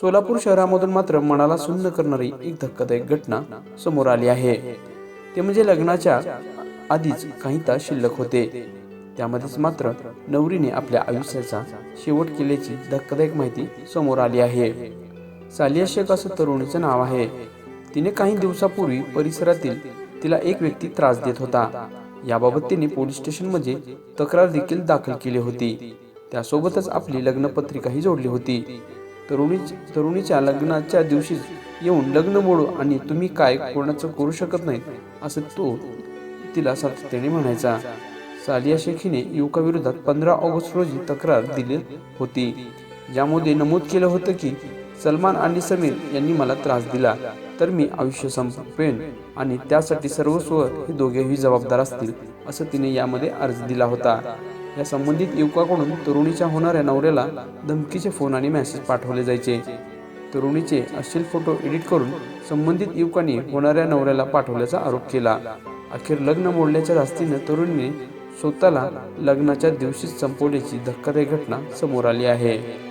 सोलापूर शहरामधून मात्र मनाला सुन्न करणारी एक धक्कादायक घटना समोर आली आहे. ते म्हणजे लग्नाच्या आधीच काही तास शिल्लक होते. त्यामध्येच मात्र नवरीने आपल्या आयुष्याचा शेवट केल्याची धक्कादायक माहिती समोर आली आहे. सालिया शेख असं तरुणीचं नाव आहे. तिने काही दिवसापूर्वी परिसरातील तिला एक व्यक्ती त्रास देत होता. याबाबत तिने पोलीस स्टेशनमध्ये तक्रार देखील दाखल केली होती. त्यासोबतच आपली लग्नपत्रिकाही जोडली होती. तरुणी तरुणीच्या लग्नाच्या दिवशीच येऊन लग्न मोडू आणि तुम्ही काय कोणाचं करू शकत नाही असं तो तिला सातत्याने म्हणायचा. सालिया शेखीने युवकाविरोधात पंधरा ऑगस्ट रोजी तक्रार दिली होती. ज्यामध्ये नमूद केलं होतं की सलमान आणि समीर यांनी मला त्रास दिला तर मी आयुष्य संपवेन आणि त्यासाठी सर्वस्व हे दोघेही जबाबदार असतील असं तिने यामध्ये अर्ज दिला होता. या संबंधित युवकाकडून तरुणीच्या होणाऱ्या नवऱ्याला धमकीचे फोन आणि मेसेज पाठवले जायचे. तरुणीचे अश्लील फोटो एडिट करून संबंधित युवकांनी होणाऱ्या नवऱ्याला पाठवल्याचा आरोप केला. अखेर लग्न मोडल्याच्या धास्तीनं तरुणीने स्वतःला लग्नाच्या दिवशीच संपवल्याची धक्कादायक घटना समोर आली आहे.